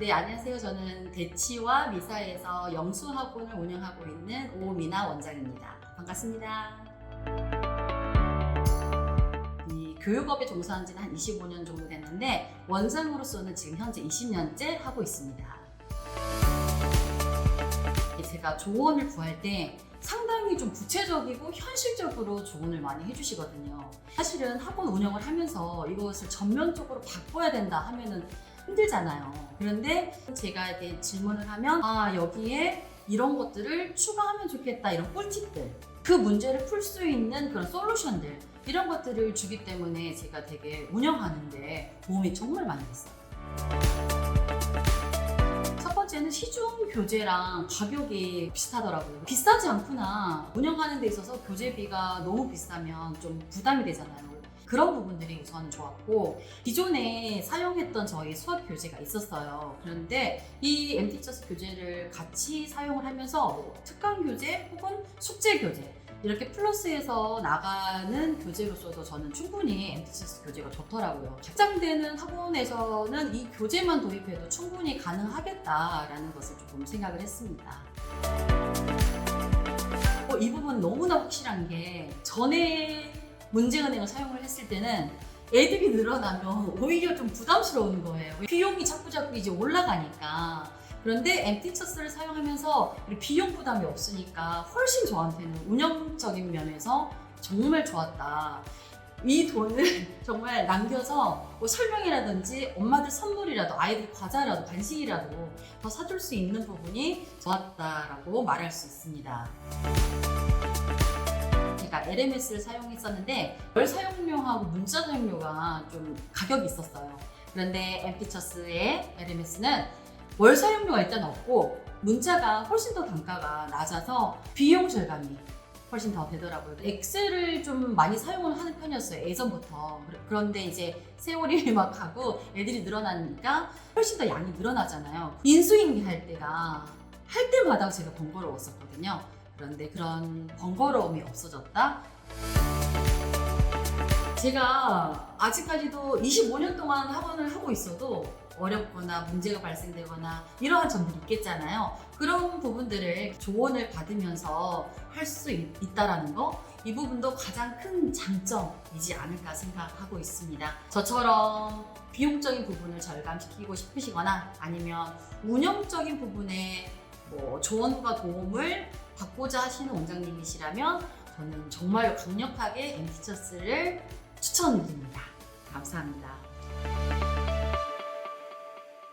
네, 안녕하세요. 저는 대치와 미사에서 영수학원을 운영하고 있는 오미나 원장입니다. 반갑습니다. 이 교육업에 종사한 지는 한 25년 정도 됐는데 원장으로서는 지금 현재 20년째 하고 있습니다. 제가 조언을 구할 때 상당히 좀 구체적이고 현실적으로 조언을 많이 해주시거든요. 사실은 학원 운영을 하면서 이것을 전면적으로 바꿔야 된다 하면은 힘들잖아요. 그런데 제가 이렇게 질문을 하면 아 여기에 이런 것들을 추가하면 좋겠다 이런 꿀팁들 그 문제를 풀 수 있는 그런 솔루션들 이런 것들을 주기 때문에 제가 되게 운영하는데 도움이 정말 많이 됐어요. 첫 번째는 시중 교재랑 가격이 비슷하더라고요. 비싸지 않구나. 운영하는 데 있어서 교재비가 너무 비싸면 좀 부담이 되잖아요. 그런 부분들이 우선 좋았고 기존에 사용했던 저희 수업 교재가 있었어요. 그런데 이 MT처스 교재를 같이 사용을 하면서 뭐 특강 교재 혹은 숙제 교재 이렇게 플러스해서 나가는 교재로서도 저는 충분히 MT처스 교재가 좋더라고요. 확장되는 학원에서는 이 교재만 도입해도 충분히 가능하겠다라는 것을 조금 생각을 했습니다. 어, 이 부분 너무나 확실한 게 전에 문제은행을 사용을 했을 때는 애들이 늘어나면 오히려 좀 부담스러운 거예요. 비용이 자꾸 자꾸 이제 올라가니까. 그런데 MT처스를 사용하면서 비용 부담이 없으니까 훨씬 저한테는 운영적인 면에서 정말 좋았다. 이 돈을 정말 남겨서 뭐 설명이라든지 엄마들 선물이라도 아이들 과자라도 간식이라도 더 사줄 수 있는 부분이 좋았다라고 말할 수 있습니다. LMS를 사용했었는데 월 사용료하고 문자 사용료가 좀 가격이 있었어요. 그런데 엠피처스의 LMS는 월 사용료가 일단 없고 문자가 훨씬 더 단가가 낮아서 비용 절감이 훨씬 더 되더라고요. 엑셀을 좀 많이 사용을 하는 편이었어요. 예전부터. 그런데 이제 세월이 막 가고 애들이 늘어나니까 훨씬 더 양이 늘어나잖아요. 인수인계 할 때가 할 때마다 제가 번거로웠었거든요. 그런데 그런 번거로움이 없어졌다. 제가 아직까지도 25년 동안 학원을 하고 있어도 어렵거나 문제가 발생되거나 이러한 점들이 있겠잖아요. 그런 부분들을 조언을 받으면서 할 수 있다라는 거, 이 부분도 가장 큰 장점이지 않을까 생각하고 있습니다. 저처럼 비용적인 부분을 절감시키고 싶으시거나 아니면 운영적인 부분에 뭐 조언과 도움을 받고자 하시는 원장님이시라면 저는 정말 강력하게 MT처스를 추천드립니다. 감사합니다.